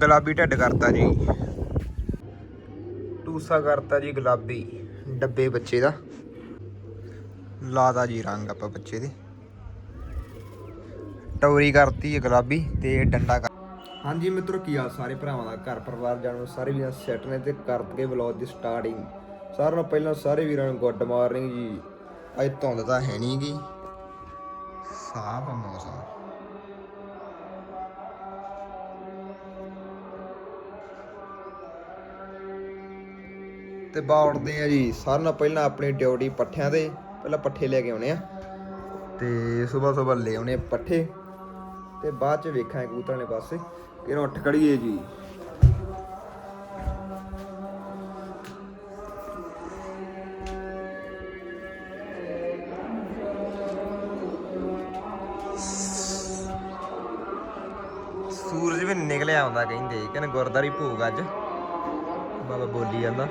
ਗੁਲਾਬੀ ਢਿੱਡ ਕਰਤਾ ਜੀ। ਟੂਸਾ ਕਰਤਾ ਜੀ ਗੁਲਾਬੀ, ਡੱਬੇ ਬੱਚੇ ਦਾ। ਲਾਦਾ ਜੀ ਰੰਗ ਆਪਾਂ ਬੱਚੇ ਦੇ। ਟੌਰੀ ਕਰਤੀ ਗੁਲਾਬੀ ਤੇ ਡੰਡਾ ਕਰ ਹਾਂਜੀ ਮਿੱਤਰੋ, ਕੀ ਹਾਲ ਸਾਰੇ ਭਰਾਵਾਂ ਦਾ? ਘਰ ਪਰਿਵਾਰ ਜਾਣੋ, ਸਾਰੇ ਵੀਰਾਂ ਸੈੱਟ ਨੇ ਤੇ ਕਰ ਕੇ ਵਲੌਗ ਦੀ ਸਟਾਰਟਿੰਗ ਸਾਰਿਆਂ ਨਾਲੋਂ ਪਹਿਲਾਂ ਸਾਰੇ ਵੀਰਾਂ ਨੂੰ ਗੁੱਡ ਮਾਰਨਿੰਗ ਜੀ। ਅੱਜ ਧੁੰਦ ਤਾਂ ਹੈ ਨਹੀਂ ਗੀ। ਸਾਫ਼ ਮੌਸਮ। ਤੇ ਬਾ ਉੱਠਦੇ ਆ ਜੀ। ਸਾਰਿਆਂ ਨਾਲ ਪਹਿਲਾਂ ਆਪਣੀ ਡਿਊਟੀ ਪੱਠਿਆਂ ਤੇ, ਪਹਿਲਾਂ ਪੱਠੇ ਲੈ ਕੇ ਆਉਣੇ ਆ। ਤੇ ਸਵੇਰ ਸਵੇਰ ਲੈ ਆਉਣੇ ਆ ਪੱਠੇ। ਤੇ ਬਾਅਦ ਚ ਵੇਖਾਂਗੇ ਕਬੂਤਰਾਂ ਦੇ ਪਾਸੇ। ਕਿਹਨੂੰ ਉੱਠ ਖੜੀਏ ਜੀ। ਸੂਰਜ ਵੀ ਨਿਕਲਿਆ ਆਉਂਦਾ ਕਹਿੰਦੇ। ਕਹਿੰਦੇ ਗੁਰਦਾਰੀ ਭੋਗ ਅੱਜ। ਬਾਬਾ ਬੋਲੀ ਜਾਂਦਾ।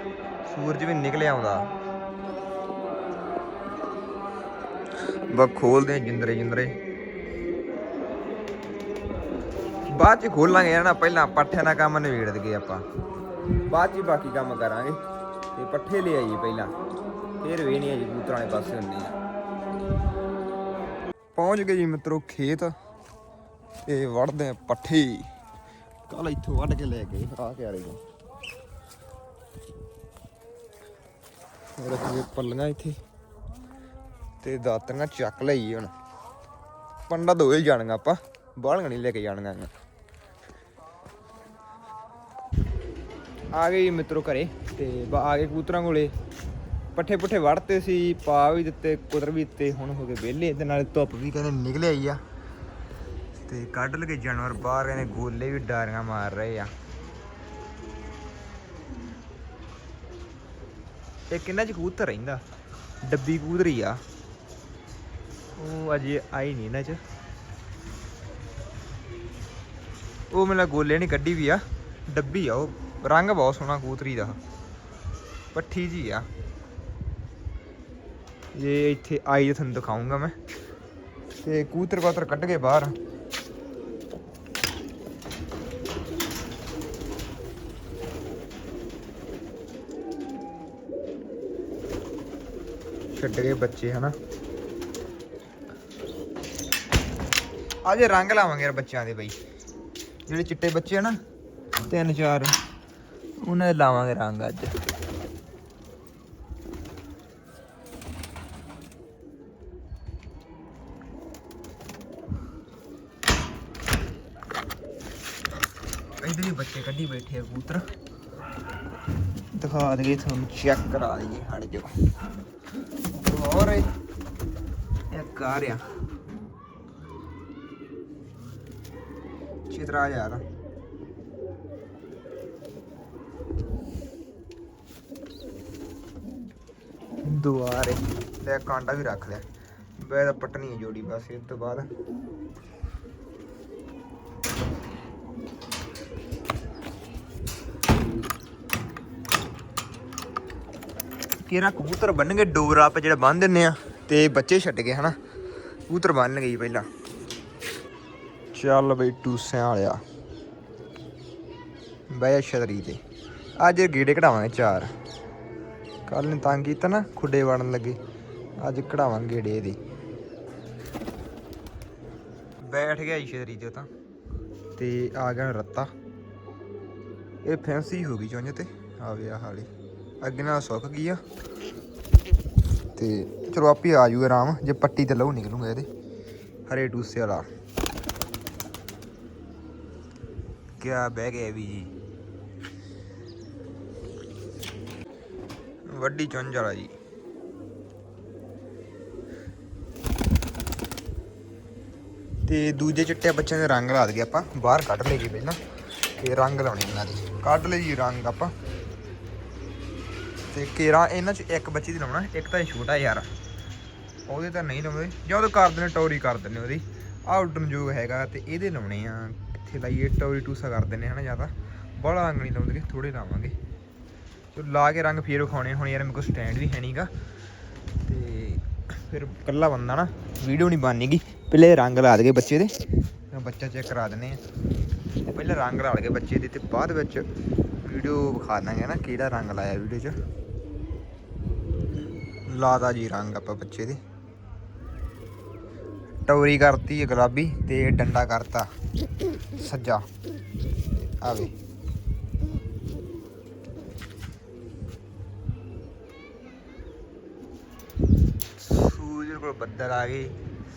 ਸੂਰਜ ਵੀ ਨਿਕਲਿਆ ਆਉਂਦਾ। ਬਾ ਖੋਲਦੇ ਜਿੰਦਰੇ ਜਿੰਦਰੇ। ਬਾਅਦ ਚ ਖੋਲਾਂਗੇ ਨਾ, ਪਹਿਲਾਂ ਪੱਠਿਆਂ ਦਾ ਕੰਮ ਨਿਬੇੜ ਦਈਏ ਆਪਾਂ। ਬਾਅਦ ਚ ਬਾਕੀ ਕੰਮ ਕਰਾਂਗੇ। ਤੇ ਪੱਠੇ ਲੈ ਆਈਏ ਪਹਿਲਾਂ। ਫਿਰ ਵੇਹਣੀ ਆ ਜੀ ਕਬੂਤਰਾਂ ਦੇ ਪਾਸੇ ਹੁੰਦੀ ਆ। ਪਹੁੰਚ ਗਏ ਜੀ ਮਿੱਤਰੋ ਖੇਤ। ਤੇ ਵੜਦੇ ਪੱਠੇ। ਕੱਲ ਇੱਥੋਂ ਵੱਢ ਕੇ ਲੈ ਗਏ ਆ ਕੇ ਆ ਰਹੇ ਰੱਖੀਏ ਪੱਲੀਆਂ ਇੱਥੇ। ਤੇ ਦਾਤਰੀਆਂ ਚੱਕ ਲਈ ਹੁਣ। ਪੰਡਾ ਦੋਏ ਜਾਣਗਾ ਆਪਾਂ। ਬਾਹਲੀਆਂ ਨਹੀਂ ਲੈ ਕੇ ਜਾਣਗਾ ਆ ਗਏ ਜੀ ਮਿੱਤਰੋ ਘਰੇ ਤੇ ਆ ਗਏ ਕਬੂਤਰਾਂ ਕੋਲੇ। ਪੱਠੇ ਪੁੱਠੇ ਵੜਤੇ ਸੀ, ਪਾ ਵੀ ਦਿੱਤੇ ਕੁਦਰ ਵੀ ਦਿੱਤੇ, ਹੁਣ ਹੋ ਗਏ ਵਿਹਲੇ। ਤੇ ਨਾਲੇ ਧੁੱਪ ਵੀ ਕਹਿੰਦੇ ਨਿਕਲ ਆਈ ਆ। ਤੇ ਕੱਢ ਲਗੇ ਜਾਨਵਰ, ਬਾਹਰ ਕਹਿੰਦੇ ਗੋਲੇ ਵੀ ਡਾਰੀਆਂ ਮਾਰ ਰਹੇ ਆ। ਇਹ ਕਿੰਨਾ ਚ ਕਬੂਤਰ ਰਹਿੰਦਾ, ਡੱਬੀ ਕਬੂਤਰੀ ਆ। ਉਹ ਅਜੇ ਆਈ ਨਹੀਂ ਇਹਨਾਂ ਚ। ਉਹ ਮੇਰਾ ਗੋਲੇ ਨਹੀਂ ਕੱਢੀ ਵੀ ਆ, ਡੱਬੀ ਆ ਉਹ। ਰੰਗ ਬਹੁਤ ਸੋਹਣਾ ਕਬੂਤਰੀ ਦਾ। ਪੱਠੀ ਜੀ ਆ। ਇਹ ਇੱਥੇ ਆਈ ਤੁਹਾਨੂੰ ਦਿਖਾਉਂਗਾ ਮੈਂ। ਤੇ ਕੂਤਰ ਕਾਤਰ ਕੱਢ ਕੇ ਬਾਹਰ। ਛੱਡ ਗਏ ਬੱਚੇ, ਹਨਾ। ਅੱਜ ਰੰਗ ਲਾਵਾਂਗੇ ਯਾਰ ਬੱਚਿਆਂ ਦੇ ਬਈ। ਜਿਹੜੇ ਚਿੱਟੇ ਬੱਚੇ ਆ ਨਾ, ਤਿੰਨ ਚਾਰ, ਉਹਨਾਂ ਦੇ ਲਾਵਾਂਗੇ ਰੰਗ ਅੱਜ। ਇਹਦੇ ਵੀ ਬੱਚੇ ਕੱਢੀ ਬੈਠੇ ਆ ਕਬੂਤਰ। ਦਿਖਾ ਦਈਏ ਤੁਹਾਨੂੰ ਚੈੱਕ ਕਰਾ ਦਈਏ, ਹਟ ਜਾਓ। ਹੋਰ ਇੱਕ ਕਾਰ ਆ ਚਿਤਰਾ ਯਾਰ ਦੁਆਰੇ ਲੈ ਕਾਂਡਾ ਵੀ ਰੱਖ ਲਿਆ ਬੈ ਪਟਣੀ ਜੋੜੀ ਬਸ ਇਸ ਤੋਂ ਬਾਅਦ ਕਿਹੜਾ ਕਬੂਤਰ ਬੰਨਗੇ ਡੋਰਾ ਆਪਾਂ ਜਿਹੜਾ ਬੰਨ ਦਿੰਨੇ ਆ, ਤੇ ਬੱਚੇ ਛੱਡ ਗਏ, ਹਨਾ? ਕਬੂਤਰ ਬੰਨ ਗਈ ਪਹਿਲਾਂ। ਚੱਲ ਬਈ ਟੂਸਿਆਂ ਵਾਲਿਆ। ਬੈ ਛਤਰੀ ਤੇ। ਅੱਜ ਗੇੜੇ ਕਢਾਵਾਂਗੇ ਚਾਰ। ਕੱਲ ਨੇ ਤੰਗ ਕੀਤਾ ਨਾ, ਖੁੱਡੇ ਵੜਨ ਲੱਗੇ। ਅੱਜ ਕਢਾਵਾਂਗੇ ਗੇੜੇ ਇਹਦੇ। ਬੈਠ ਗਿਆ ਜੀ ਛਤਰੀ ਤੇ ਤਾਂ। ਤੇ ਆ ਗਿਆ ਰੱਤਾ। ਇਹ ਫੈਂਸੀ ਹੋ ਗਈ ਚੁੰਝ ਤੇ। ਆ ਗਿਆ ਹਾਲੇ ਅੱਗੇ ਨਾਲ ਸੁੱਕ ਗਈ ਆ? ਤੇ ਚਲੋ ਆਪੇ ਆ ਜੂਗਾ ਆਰਾਮ, ਜੇ ਪੱਟੀ ਤੇ ਲਹੂ ਨਿਕਲੂਗਾ ਇਹਦੇ। ਹਰੇ ਟੂਸੇ ਵਾਲਾ। ਕਿਆ ਬਹਿ ਗਿਆ ਵੀ ਜੀ। ਵੱਡੀ ਚੁੰਝ ਵਾਲਾ ਜੀ। ਤੇ ਦੂਜੇ ਚਿੱਟੇ ਬੱਚਿਆਂ ਦੇ ਰੰਗ ਲਾ ਦਈਏ ਆਪਾਂ। ਬਾਹਰ ਕੱਢ ਲਈਏ ਪਹਿਲਾਂ। ਤੇ ਰੰਗ ਲਾਉਣੇ ਇਹਨਾਂ ਦੇ। ਕੱਢ ਲਈ ਰੰਗ ਆਪਾਂ। ਤੇ ਕੇਰਾ ਇਹਨਾਂ ਚ ਇੱਕ ਬੱਚੇ ਦੀ ਲਾਉਣਾ, ਇੱਕ ਤਾਂ ਇਹ ਛੋਟਾ ਯਾਰ। ਉਹਦੇ ਤਾਂ ਨਹੀਂ ਲਾਉਂਦੇ। ਜਾਂ ਉਹਦੇ ਕਰ ਦਿੰਦੇ ਟੌਰੀ ਕਰ ਦਿੰਦੇ ਉਹਦੀ। ਆਊਟਨ ਜੋਗ ਹੈਗਾ ਤੇ ਇਹਦੇ ਲਾਉਣੇ ਆ। ਕਿੱਥੇ ਲਾਈਏ ਟੌਰੀ ਟੂਸਾ ਕਰ ਦਿੰਦੇ ਹਨਾ ਜ਼ਿਆਦਾ। ਬੜਾ ਰੰਗ ਨਹੀਂ ਲਾਉਂਦੇ ਥੋੜੇ ਲਾਵਾਂਗੇ। ਚਲੋ ਲਾ ਕੇ ਰੰਗ ਫੇਰ ਵਿਖਾਉਣੇ ਹੁਣ ਯਾਰ ਮੇਰੇ ਕੋਲ ਸਟੈਂਡ ਵੀ ਹੈ ਨਹੀਂਗਾ ਤੇ ਫਿਰ ਇਕੱਲਾ ਬੰਦਾ ਨਾ ਵੀਡੀਓ ਨਹੀਂ ਬਣਨੀਗੀ ਪਹਿਲੇ ਰੰਗ ਲਾ ਦਗੇ ਬੱਚੇ ਦੇ। ਬੱਚਾ ਚੈੱਕ ਕਰਾ ਦਿੰਨੇ ਆ। ਪਹਿਲਾਂ ਰੰਗ ਲਾ ਲਗੇ ਬੱਚੇ ਦੇ ਤੇ ਬਾਅਦ ਵਿੱਚ ਵੀਡੀਓ ਵਿਖਾ ਦਾਂਗੇ ਨਾ ਕਿਹੜਾ ਰੰਗ ਲਾਇਆ ਵੀਡੀਓ 'ਚ। ਲਾਦਾ ਜੀ ਰੰਗ ਆਪਾਂ ਬੱਚੇ ਦੇ। ਟੌਰੀ ਕਰਤੀ ਹੈ ਗੁਲਾਬੀ ਤੇ ਡੰਡਾ ਕਰਤਾ ਸੱਜਾ। ਆਵੇ ਸੂਰਜ ਕੋਲ ਬੱਦਲ ਆ ਗਏ,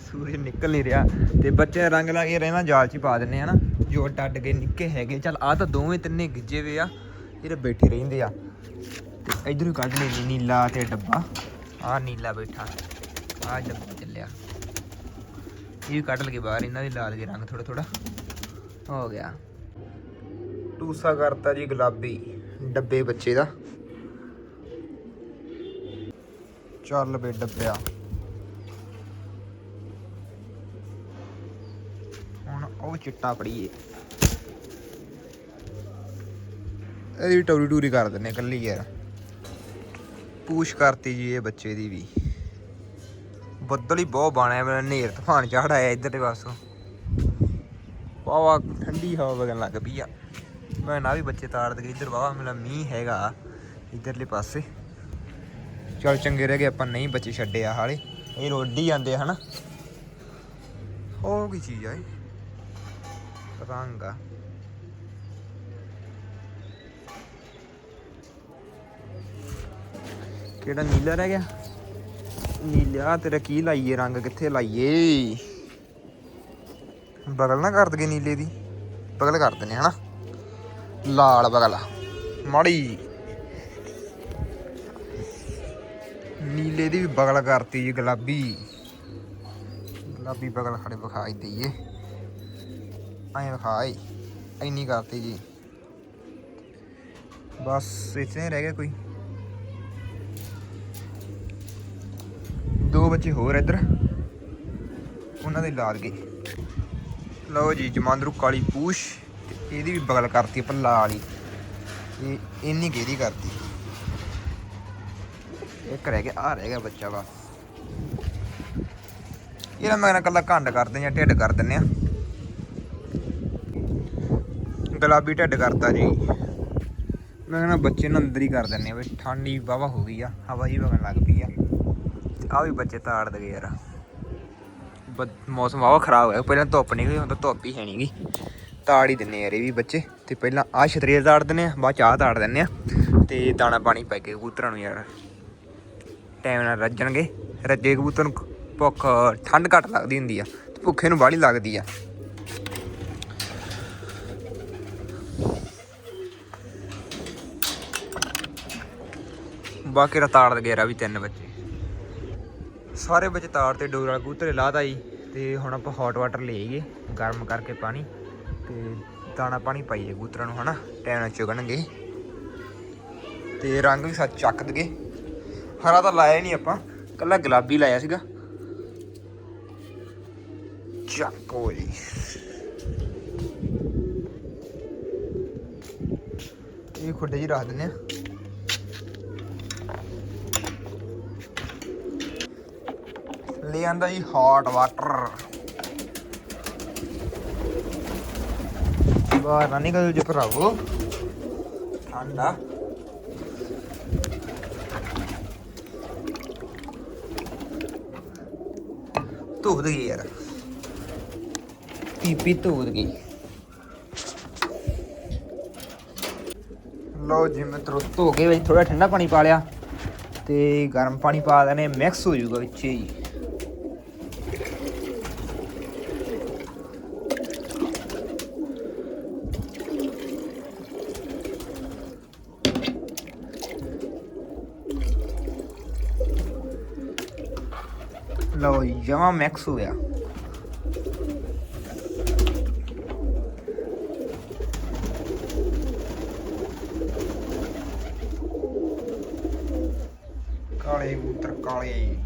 ਸੂਰਜ ਨਿਕਲ ਨਹੀਂ ਰਿਹਾ ਤੇ ਬੱਚੇ ਰੰਗ ਲਾ ਕੇ ਰਹਿਣਾ, ਜਾਲ 'ਚ ਹੀ ਪਾ ਦਿੰਨੇ ਆ ਨਾ, ਜੋ ਟੱਡ ਕੇ ਨਿੱਕੇ ਹੈਗੇ। ਚੱਲ ਆ ਤਾਂ ਦੋਵੇਂ ਤਿੰਨੇ ਗਿੱਜੇ ਵੇ ਆ, ਜਿਹੜੇ ਬੈਠੇ ਰਹਿੰਦੇ ਆ। ਤੇ ਇਧਰੋਂ ਕੱਢ ਲਈ ਨੀਲਾ ਤੇ ਡੱਬਾ। ਆ ਨੀਲਾ ਬੈਠਾ। ਆ ਡੱਬਾ ਚੱਲਿਆ। ਇਹ ਵੀ ਕੱਢ ਲਗੇ ਬਾਹਰ, ਇਹਨਾਂ ਦੇ ਲਾਲ ਲਗੇ ਰੰਗ ਥੋੜਾ ਥੋੜਾ ਹੋ ਗਿਆ। ਟੂਸਾ ਕਰਤਾ ਜੀ ਗੁਲਾਬੀ, ਡੱਬੇ ਬੱਚੇ ਦਾ। ਚੱਲ ਬੇ ਡੱਬਿਆ। ਹੁਣ ਉਹ ਚਿੱਟਾ ਪੜੀਏ। ਇਹਦੀ ਟੌਰੀ ਟੂਰੀ ਕਰ ਦਿੰਨੇ ਕੱਲੀ ਯਾਰ। ਪੂਛ ਕਰਤੀ ਜੀ ਇਹ ਬੱਚੇ ਦੀ ਵੀ। ਬੱਦਲ ਹੀ ਬਹੁਤ ਬਾਣਿਆ ਮੇਰਾ ਨੇਰ ਤੂਫਾਨ ਚੜ ਆਇਆ ਇੱਧਰ ਦੇ ਪਾਸੋਂ ਵਾਵਾ ਠੰਡੀ ਹਵਾ ਵਗਣ ਲੱਗ ਪਈ ਆ। ਮੈਂ ਨਾ ਵੀ ਬੱਚੇ ਤਾਰ ਦੇ ਇੱਧਰ ਵਾਵਾ ਮੇਰਾ ਮੀਂਹ ਹੈਗਾ ਇੱਧਰਲੇ ਪਾਸੇ। ਚਲ ਚੰਗੇ ਰਹਿ ਗਏ, ਆਪਾਂ ਨਹੀਂ ਬੱਚੇ ਛੱਡੇ ਆ ਹਾਲੇ। ਇਹ ਰੋਡੀ ਜਾਂਦੇ ਹਨਾ। ਉਹ ਕੀ ਚੀਜ਼ ਆ ਇਹ? ਰੰਗ ਆ। ਕਿਹੜਾ ਨੀਲਾ ਰਹਿ ਗਿਆ? ਨੀਲਾ ਤੇਰਾ ਕੀ ਲਾਈਏ, ਰੰਗ ਕਿੱਥੇ ਲਾਈਏ? ਬਗਲ ਨਾ ਕਰ ਦਗੇ ਨੀਲੇ ਦੀ। ਬਗਲ ਕਰ ਦਿੰਨੇ ਹਨਾ? ਲਾਲ ਬਗਲ। ਮਾੜੀ। ਨੀਲੇ ਦੀ ਵੀ ਬਗਲ ਕਰਤੀ ਜੀ, ਗੁਲਾਬੀ। ਗੁਲਾਬੀ ਬਗਲ ਖੜੇ ਵਿਖਾਈ ਦਈਏ। ਐਂ ਵਿਖਾਈ ਇੰਨੀ ਕਰਤੀ ਜੀ। ਬਸ, ਇਤਨੇ ਰਹਿ ਗਿਆ ਕੋਈ। ਦੋ ਬੱਚੇ ਹੋਰ ਇੱਧਰ। ਉਹਨਾਂ ਦੇ ਲਾਲ ਗਏ। ਲਓ ਜੀ, ਜਮਾਂਦਰੂ ਕਾਲੀ ਪੂਛ ਤੇ ਇਹਦੀ ਵੀ ਬਗਲ ਕਰਤੀ ਪੱਲਾ ਵਾਲੀ ਇਹ ਇੰਨੀ ਗੇਰੀ ਕਰਤੀ। ਇੱਕ ਰਹਿ ਗਿਆ ਆ ਰਹਿ ਗਿਆ ਬੱਚਾ ਬਸ। ਇਹਦਾ ਮੈਂ ਨਾ ਕੱਲਾ ਘੰਡ ਕਰਦੇ ਜਾਂ ਢਿੱਡ ਕਰ ਦਿੰਨੇ ਆ। ਗੁਲਾਬੀ ਢਿੱਡ ਕਰਤਾ ਜੀ। ਮੈਂ ਕਹਿੰਦਾ ਬੱਚੇ ਨੂੰ ਅੰਦਰ ਹੀ ਕਰ ਦਿੰਨੇ ਆ ਵੀ ਠੰਡੀ ਵਾਵਾ ਹੋ ਗਈ ਆ, ਹਵਾ ਹੀ ਵਗਣ ਲੱਗ ਪਈ ਆ। ਆ ਵੀ ਬੱਚੇ ਤਾੜ ਦਗੇ ਯਾਰ। ਬ- ਮੌਸਮ ਵਾਵਾ ਖਰਾਬ ਹੋਇਆ। ਪਹਿਲਾਂ ਧੁੱਪ ਨਿਕਲੀ, ਹੁਣ ਤਾਂ ਧੁੱਪ ਹੀ ਹੈ ਨਹੀਂਗੀ ਤਾੜ ਹੀ ਦਿੰਨੇ ਯਾਰ ਇਹ ਵੀ ਬੱਚੇ। ਤੇ ਪਹਿਲਾਂ ਆ ਛਤਰੀਆ ਤਾੜ ਦਿੰਨੇ ਆ, ਬਾਅਦ ਚ ਆਹ ਤਾੜ ਦਿੰਨੇ ਆ। ਤੇ ਦਾਣਾ ਪਾਣੀ ਪੈ ਕੇ ਕਬੂਤਰਾਂ ਨੂੰ ਯਾਰ। ਟਾਈਮ ਨਾਲ ਰੱਜਣਗੇ। ਰੱਜੇ ਕਬੂਤਰ ਨੂੰ ਭੁੱਖ ਠੰਡ ਘੱਟ ਲੱਗਦੀ ਹੁੰਦੀ ਆ। ਤੇ ਭੁੱਖੇ ਨੂੰ ਬਾਹਲੀ ਲੱਗਦੀ ਆ। ਬਾਕੀ ਰਾ ਤਾੜ ਦੇ ਰਾ ਵੀ ਤਿੰਨ ਬੱਚੇ। ਸਾਰੇ ਵਿੱਚ ਤਾਰ ਤੇ ਡੋਰ ਵਾਲਾ ਕਬੂਤਰ ਲਾਤਾ ਜੀ ਤੇ ਹੁਣ ਆਪਾਂ ਹੌਟ ਵਾਟਰ ਲੈ ਗਏ ਗਰਮ ਕਰਕੇ ਪਾਣੀ ਤੇ ਦਾਣਾ ਪਾਣੀ ਪਾਈਏ ਕਬੂਤਰਾਂ ਨੂੰ, ਹਨਾ? ਟਾਈਮ ਨਾਲ ਚੁਗਣਗੇ। ਤੇ ਰੰਗ ਵੀ ਸੱਚ ਚੱਕ ਦਗੇ। ਹਰਾ ਤਾਂ ਲਾਇਆ ਨਹੀਂ ਆਪਾਂ, ਕੱਲਾ ਗੁਲਾਬੀ ਲਾਇਆ ਸੀਗਾ। ਚੱਕੋ ਜੀ। ਇਹ ਖੁੱਡੇ ਜੀ ਰੱਖ ਦਿੰਦੇ ਆ। ਲੈ ਆਂਦਾ ਜੀ ਹੌਟ ਵਾਟਰ ਬਾਹਰ ਨਾ ਨਿਕਲ ਜੇ ਭਰਾਵੋ। ਠੰਡਾ ਧੋਦ ਗਈ ਯਾਰ। ਪੀਪੀ ਧੋਦ ਗਈ। ਲਓ ਜੀ ਮਿੱਤਰੋ ਧੋ ਕੇ ਵਿੱਚ ਥੋੜਾ ਠੰਡਾ ਪਾਣੀ ਪਾ ਲਿਆ ਤੇ ਗਰਮ ਪਾਣੀ ਪਾ ਦੇਣੇ ਮਿਕਸ ਹੋ ਜਾਊਗਾ ਵਿੱਚ ਹੀ ਲਓ ਜੀ ਜਮਾ ਮੈਕਸ ਹੋਇਆ ਕਾਲੇ ਕਬੂਤਰ ਕਾਲੇ।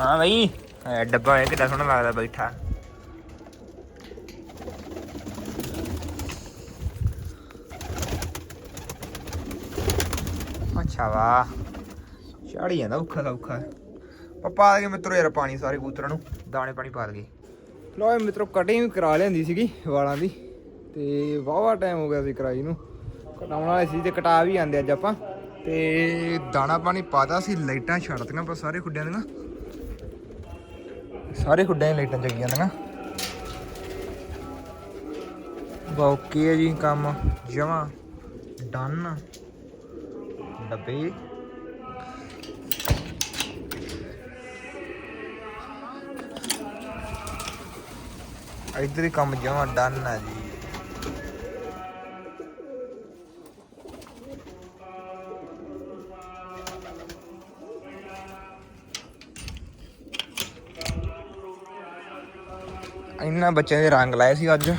ਹਾਂ ਬਈ। ਡੱਬਾ ਹੋਇਆ, ਕਿੱਡਾ ਸੋਹਣਾ ਲੱਗਦਾ ਬੈਠਾ। ਅੱਛਾ ਵਾ। ਚੜੀ ਜਾਂਦਾ ਔਖਾ ਦਾ ਔਖਾ। ਪਪਾ ਦੇ ਮਿੱਤਰੋ ਯਾਰ ਪਾਣੀ ਸਾਰੇ ਕੂਤਰਾਂ ਨੂੰ। ਦਾਣੇ ਪਾਣੀ ਪਾ ਲਗੇ ਲੋ ਮਿੱਤਰੋ ਕਟਿੰਗ ਵੀ ਕਰਾ ਲੈਂਦੀ ਸੀਗੀ ਵਾਲਾਂ ਦੀ। ਤੇ ਵਾਵਾ ਟਾਈਮ ਹੋ ਗਿਆ ਸੀ ਕਰਾਈ ਨੂੰ। ਕਟਾਉਣ ਵਾਲੇ ਸੀ ਤੇ ਕਟਾ ਵੀ ਆਂਦੇ ਅੱਜ ਆਪਾਂ। ਤੇ ਦਾਣਾ ਪਾਣੀ ਪਾਦਾ ਸੀ, ਲਾਈਟਾਂ ਛੱਡਤੀਆਂ ਪਰ ਸਾਰੇ ਖੁੱਡਿਆਂ ਦੀਆਂ। ਸਾਰੇ ਖੁੱਡਿਆਂ ਦੀਆਂ ਲਾਈਟਾਂ ਜਗੀਆਂ ਦੀਆਂ ਬਾਕੀ ਹੈ ਜੀ ਕੰਮ। ਜਮਾ ਡਨ ਡੱਬੇ। ਇੱਧਰ ਹੀ ਕੰਮ ਜਮਾ ਡਨ ਹੈ ਜੀ। ਇਹਨਾਂ ਬੱਚਿਆਂ ਦੇ ਰੰਗ ਲਾਏ ਸੀ ਅੱਜ।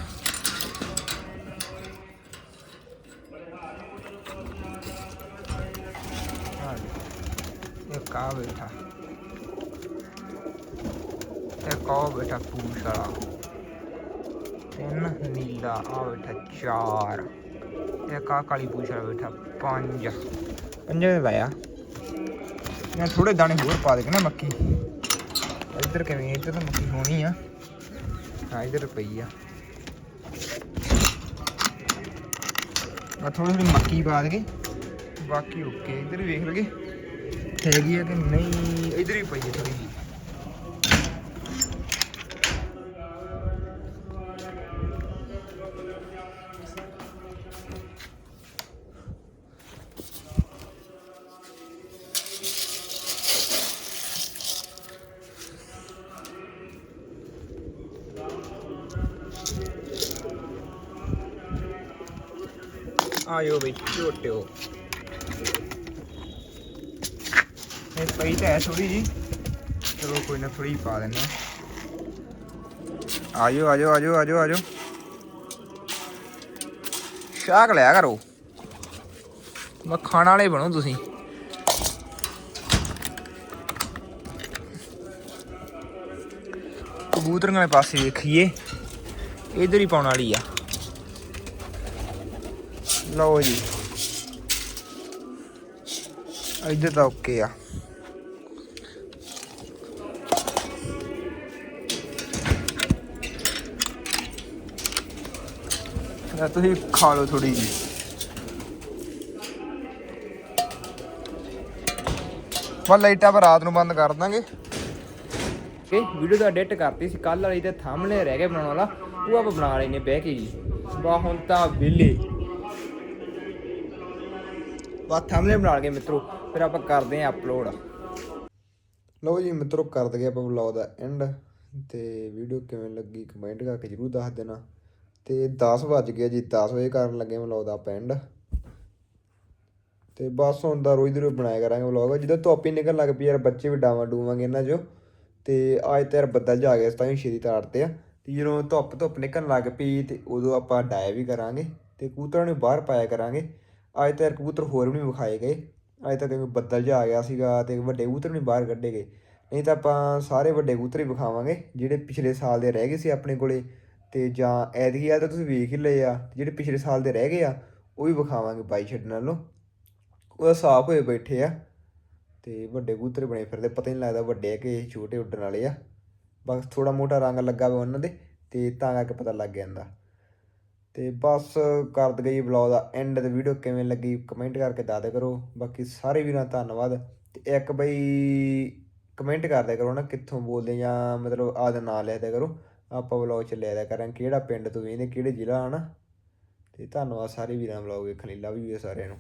ਇੱਕ ਬੈਠਾ। ਇੱਕ ਆ ਬੈਠਾ ਪੂਛ ਵਾਲਾ। ਤਿੰਨ ਨੀਲਾ ਆ ਬੈਠਾ ਚਾਰ। ਇੱਕ ਆ ਕਾਲੀ ਪੂਛ ਵਾਲਾ ਬੈਠਾ ਪੰਜ। ਪੰਜ ਲਾਇਆ ਮੈਂ ਥੋੜੇ ਦਾਣੇ ਹੋਰ ਪਾ ਦੇ ਕੇ ਨਾ ਮੱਕੀ। ਇੱਧਰ ਕਿਵੇਂ, ਇੱਧਰ ਤਾਂ ਮੱਕੀ ਹੋਣੀ ਆ। ਹਾਂ ਇੱਧਰ ਪਈ ਆ। ਮੈਂ ਥੋੜੀ ਥੋੜੀ ਮੱਕੀ ਪਾ ਦੇ ਬਾਕੀ ਓਕੇ, ਇੱਧਰ ਵੇਖ ਲਗੇ ਹੈਗੀ ਆ ਕਿ ਨਹੀਂ? ਇੱਧਰ ਹੀ ਪਈ ਹੈ ਥੋੜੀ ਜਿਹੀ। ਆਇਓ ਬਈ, ਝੋਟਿਓ। ਇਹ ਪਈ ਤਾਂ ਹੈ ਥੋੜੀ ਜੀ ਚਲੋ ਕੋਈ ਨਾ ਥੋੜੀ ਪਾ ਦਿੰਦੇ ਆ ਆਜੋ ਆਜੋ ਆਜੋ ਆਜੋ ਆਜੋ। ਸ਼ਾਕ ਲਿਆ ਕਰੋ ਮੱਖਣ ਵਾਲੇ ਬਣੋ ਤੁਸੀਂ। ਕਬੂਤਰਾਂ ਵਾਲੇ ਪਾਸੇ ਵੇਖੀਏ। ਇਧਰ ਹੀ ਪਾਉਣ ਵਾਲੀ ਆ। ਲਓ ਜੀ। ਇੱਧਰ ਤਾਂ ਓਕੇ ਆ। ਲੈ ਤੁਸੀਂ ਖਾ ਲਓ ਥੋੜੀ ਜੀ ਬਸ ਲਾਈਟਾਂ ਪਰ ਰਾਤ ਨੂੰ ਬੰਦ ਕਰ ਦਾਂਗੇ। ਇਹ ਵੀਡੀਓ ਦਾ ਐਡਿਟ ਕਰਤੀ ਸੀ ਕੱਲ ਵਾਲੀ ਤੇ ਥੰਬਨੇਲ ਰਹਿ ਗਿਆ ਬਣਾਉਣ ਵਾਲਾ। ਉਹ ਆਪਾਂ ਬਣਾ ਲੈਨੇ ਬਹਿ ਕੇ ਜੀ। ਬਾ ਹੁਣ ਤਾਂ ਵਿਲੇ ਬਸ ਥੰਬਨੇਲ ਬਣਾ ਲਗੇ ਮਿੱਤਰੋ, ਫਿਰ ਆਪਾਂ ਕਰਦੇ ਆਂ ਅਪਲੋਡ ਲਓ ਜੀ ਮਿੱਤਰੋ ਕਰ ਦਗੇ ਆਪਾਂ ਵਲੌਗ ਦਾ ਐਂਡ ਤੇ ਵੀਡੀਓ ਕਿਵੇਂ ਲੱਗੀ ਕਮੈਂਟ ਕਰਕੇ ਜਰੂਰ ਦੱਸ ਦੇਣਾ। ਤੇ 10 ਵੱਜ ਗਏ ਜੀ 10 ਵਜੇ ਕਰਨ ਲੱਗੇ ਵਲੌਗ ਦਾ ਆਪਾਂ ਐਂਡ ਤੇ ਬਸ ਹੁਣ ਦਾ ਰੋਜ਼ ਦੀ ਰੋਜ਼ ਬਣਾਇਆ ਕਰਾਂਗੇ ਵਲੌਗ ਜਦੋਂ ਧੁੱਪ ਹੀ ਨਿਕਲਣ ਲੱਗ ਪਈ ਯਾਰ, ਬੱਚੇ ਵੀ ਡਾਵਾਂ ਡੂਵਾਂਗੇ ਇਹਨਾਂ ਜੋ ਤੇ ਅੱਜ ਤੇ ਯਾਰ ਬੱਦਲ ਜਾ ਗਿਆ ਤਾਂ ਹੀ ਸ਼ੇਰੀ ਤਾੜ ਤੇ ਆ। ਤੇ ਜਦੋਂ ਧੁੱਪ ਧੁੱਪ ਨਿਕਲਣ ਲੱਗ ਪਈ ਤੇ ਉਦੋਂ ਆਪਾਂ ਡਾਇਆ ਵੀ ਕਰਾਂਗੇ। ਤੇ ਕਬੂਤਰਾਂ ਨੂੰ ਬਾਹਰ ਪਾਇਆ ਕਰਾਂਗੇ। ਅੱਜ ਤਾਂ ਕਬੂਤਰ ਹੋਰ ਵੀ ਨਹੀਂ ਵਿਖਾਏ ਗਏ। ਅੱਜ ਤਾਂ ਕਿਉਂਕਿ ਬੱਦਲ ਜਿਹਾ ਆ ਗਿਆ ਸੀਗਾ ਤੇ ਵੱਡੇ ਕਬੂਤਰ ਨਹੀਂ ਬਾਹਰ ਕੱਢੇ ਗਏ। ਨਹੀਂ ਤਾਂ ਆਪਾਂ ਸਾਰੇ ਵੱਡੇ ਕਬੂਤਰ ਹੀ ਵਿਖਾਵਾਂਗੇ, ਜਿਹੜੇ ਪਿਛਲੇ ਸਾਲ ਦੇ ਰਹਿ ਗਏ ਸੀ ਆਪਣੇ ਕੋਲੇ ਤੇ ਜਾਂ ਐਤਕੀ ਆ ਤਾਂ ਤੁਸੀਂ ਵੇਖ ਹੀ ਲਏ ਆ, ਜਿਹੜੇ ਪਿਛਲੇ ਸਾਲ ਦੇ ਰਹਿ ਗਏ ਆ, ਉਹ ਵੀ ਵਿਖਾਵਾਂਗੇ ਬਾਈ ਛੱਡਣ ਨਾਲੋਂ ਉਹਦਾ ਸਾਫ਼ ਹੋਏ ਬੈਠੇ ਆ ਤੇ ਵੱਡੇ ਕਬੂਤਰ ਬਣੇ ਫਿਰਦੇ, ਪਤਾ ਹੀ ਨਹੀਂ ਲੱਗਦਾ ਵੱਡੇ ਆ ਕਿ ਛੋਟੇ ਉੱਡਣ ਵਾਲੇ ਆ। ਬਸ ਥੋੜਾ ਮੋਟਾ ਰੰਗ ਲੱਗਾ ਵਾ ਉਹਨਾਂ ਦੇ ਤੇ ਤਾਂ ਕਰਕੇ ਪਤਾ ਲੱਗ ਜਾਂਦਾ। ਤੇ ਬਸ ਕਰ ਗਈ ਜੀ ਵਲੌਗ ਦਾ ਐਂਡ ਤੇ ਵੀਡੀਓ ਕਿਵੇਂ ਲੱਗੀ ਕਮੈਂਟ ਕਰਕੇ ਦੱਸ ਦਿਆ ਕਰੋ। ਬਾਕੀ ਸਾਰੇ ਵੀਰਾਂ ਧੰਨਵਾਦ ਤੇ ਇੱਕ ਬਈ ਕਮੈਂਟ ਕਰ ਦਿਆ ਕਰੋ ਨਾ ਕਿੱਥੋਂ ਬੋਲਦੇ ਜਾਂ ਮਤਲਬ ਆਪਦਾ ਨਾਂ ਲਿਖ ਦਿਆ ਕਰੋ। ਆਪਾਂ ਵਲੌਗ ਚ ਲੈ ਦਿਆ ਕਰਾਂ ਕਿਹੜਾ ਪਿੰਡ ਤੋਂ ਵੇਖਦੇ, ਕਿਹੜੇ ਜ਼ਿਲ੍ਹਾ ਹਨਾ। ਤੇ ਧੰਨਵਾਦ ਸਾਰੇ ਵੀਰਾਂ ਵਲੌਗ ਵੇਖਣ ਲਈ ਲਵ ਯੂ ਸਾਰਿਆਂ ਨੂੰ।